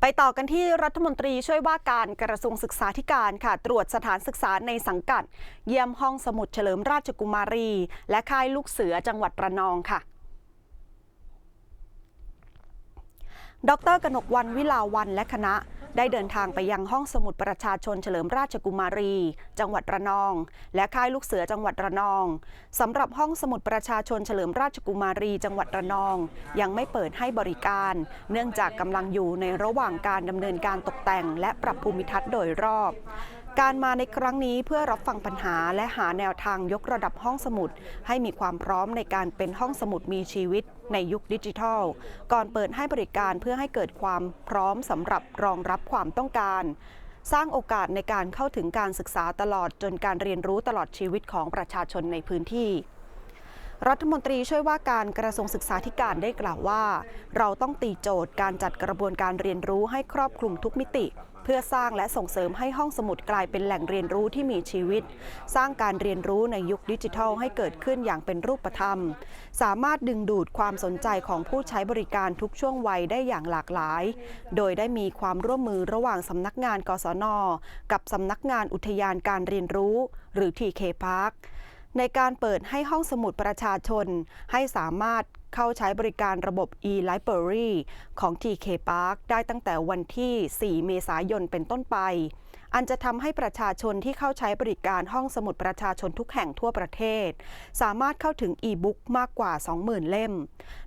ไปต่อกันที่รัฐมนตรีช่วยว่าการกระทรวงศึกษาธิการค่ะ ตรวจสถานศึกษาในสังกัด เยี่ยมห้องสมุดเฉลิมราชกุมารี และค่ายลูกเสือจังหวัดระนองค่ะดรกนกวันวิลาวันและคณะ ได้เดินทางไปยังห้องสมุดประชาชนเฉลิมราชกุมารี จังหวัดระนอง และค่ายลูกเสือจังหวัดระนองสำหรับห้องสมุดประชาชนเฉลิมราชกุมารี จังหวัดระนอง ยังไม่เปิดให้บริการ เนื่องจากกำลังอยู่ในระหว่างการดำเนินการตกแต่ง และปรับภูมิทัศน์โดยรอบ การมาในครั้งนี้เพื่อรับฟังปัญหาและหาแนวทางยกระดับห้องสมุด ให้มีความพร้อมในการเป็นห้องสมุดมีชีวิตในยุคดิจิทัล ก่อนเปิดให้บริการเพื่อให้เกิดความพร้อมสำหรับรองรับความต้องการ สร้างโอกาสในการเข้าถึงการศึกษาตลอดจนการเรียนรู้ตลอดชีวิตของประชาชนในพื้นที่รัฐมนตรีช่วยว่าการกระทรวงศึกษาธิการได้กล่าวว่า เราต้องตีโจทย์การจัดกระบวนการเรียนรู้ให้ครอบคลุมทุกมิติ เพื่อสร้างและส่งเสริมให้ห้องสมุดกลายเป็นแหล่งเรียนรู้ที่มีชีวิต สร้างการเรียนรู้ในยุคดิจิทัลให้เกิดขึ้นอย่างเป็นรูปธรรม สามารถดึงดูดความสนใจของผู้ใช้บริการทุกช่วงวัยได้อย่างหลากหลาย โดยได้มีความร่วมมือระหว่างสำนักงานกศน กับสำนักงานอุทยานการเรียนรู้ หรือ TK Park ในการเปิดให้ห้องสมุดประชาชน ให้สามารถเข้าใช้บริการระบบ e-library ของ TK Park ได้ตั้งแต่วันที่ 4 เมษายนเป็นต้นไป อันจะทำให้ประชาชนที่เข้าใช้บริการห้องสมุดประชาชนทุกแห่งทั่วประเทศ สามารถเข้าถึงอีบุ๊กมากกว่า 20,000 เล่ม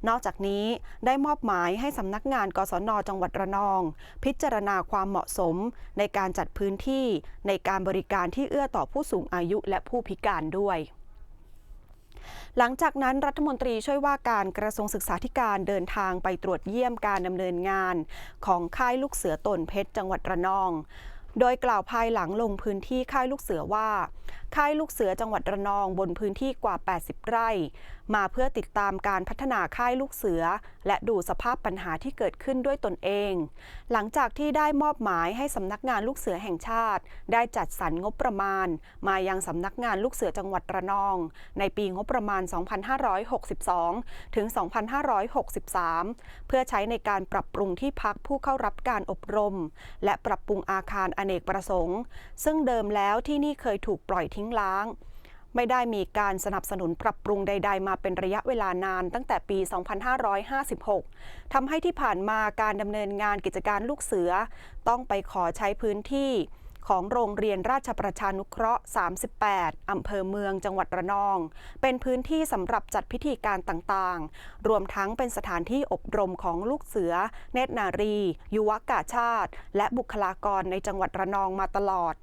นอกจากนี้ได้มอบหมายให้สำนักงานกศนจังหวัดระนอง พิจารณาความเหมาะสมในการจัดพื้นที่ในการบริการที่เอื้อต่อผู้สูงอายุและผู้พิการด้วย หลังจากนั้นรัฐมนตรีช่วยว่าการกระทรวงศึกษาธิการเดินทางไปตรวจเยี่ยมการดำเนินงาน ของค่ายลูกเสือตนเพชรจังหวัดระนอง โดยกล่าวภายหลังลงพื้นที่ค่ายลูกเสือว่าค่ายลูกเสือจังหวัดระนองบนพื้นที่กว่า 80 ไร่ มาเพื่อติดตามการพัฒนาค่ายลูกเสือ และดูสภาพปัญหาที่เกิดขึ้นด้วยตนเอง หลังจากที่ได้มอบหมายให้สำนักงานลูกเสือแห่งชาติ ได้จัดสรรงบประมาณ มายังสำนักงานลูกเสือจังหวัดระนอง ในปีงบประมาณ 2562 ถึง 2563 เพื่อใช้ในการปรับปรุงที่พักผู้เข้ารับการอบรม และปรับปรุงอาคารอเนกประสงค์ ซึ่งเดิมแล้วที่นี่เคยถูกปล่อยทิ้งล้าง ไม่ได้มีการสนับสนุนปรับปรุงใด ๆ มาเป็นระยะเวลานานตั้งแต่ปี 2556 ทำให้ที่ผ่านมาการดำเนินงานกิจการลูกเสือ ต้องไปขอใช้พื้นที่ของโรงเรียนราชประชานุเคราะห์ 38 อำเภอเมือง จังหวัดระนอง เป็นพื้นที่สำหรับจัดพิธีการต่างๆ รวมทั้งเป็นสถานที่อบรมของลูกเสือ เนตรนารี ยุวกาชาติ และบุคลากรในจังหวัดระนองมาตลอด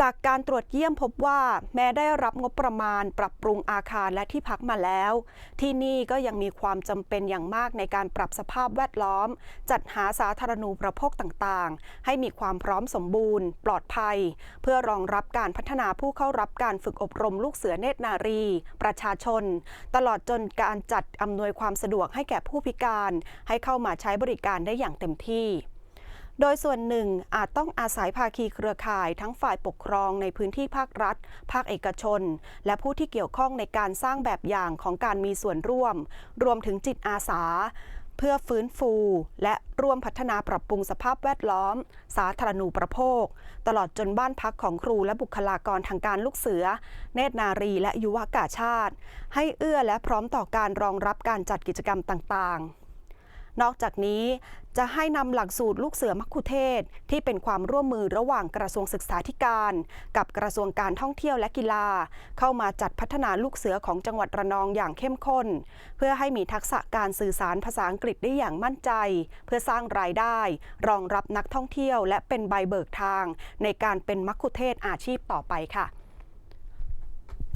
จากการตรวจเยี่ยมพบว่าแม้ได้รับงบประมาณ ปรับปรุงอาคารและที่พักมาแล้ว ที่นี่ก็ยังมีความจำเป็นอย่างมากในการปรับสภาพแวดล้อม จัดหาสาธารณูปโภคต่างๆ ให้มีความพร้อมสมบูรณ์ ปลอดภัย เพื่อรองรับการพัฒนาผู้เข้ารับการฝึกอบรมลูกเสือเนตรนารี ประชาชน ตลอดจนการจัดอำนวยความสะดวกให้แก่ผู้พิการ ให้เข้ามาใช้บริการได้อย่างเต็มที่ โดยส่วนหนึ่งอาจต้องอาศัยภาคีเครือข่ายทั้งฝ่ายปกครองในพื้นที่ภาครัฐ ภาคเอกชน และผู้ที่เกี่ยวข้องในการสร้างแบบอย่างของการมีส่วนร่วม รวมถึงจิตอาสา เพื่อฟื้นฟู และร่วมพัฒนาปรับปรุงสภาพแวดล้อม สาธารณูปโภค ตลอดจนบ้านพักของครูและบุคลากรทางการลูกเสือ เนตรนารีและยุวกาชาติ ให้เอื้อและพร้อมต่อการรองรับการจัดกิจกรรมต่างๆ นอกจากนี้จะให้นำหลักสูตรลูกเสือมัคคุเทศก์ที่เป็นความร่วมมือระหว่างกระทรวงศึกษาธิการ กับกระทรวงการท่องเที่ยวและกีฬา เข้ามาจัดพัฒนาลูกเสือของจังหวัดระนองอย่างเข้มข้น เพื่อให้มีทักษะการสื่อสารภาษาอังกฤษได้อย่างมั่นใจ เพื่อสร้างรายได้ รองรับนักท่องเที่ยว และเป็นใบเบิกทาง ในการเป็นมัคคุเทศก์อาชีพต่อไปค่ะ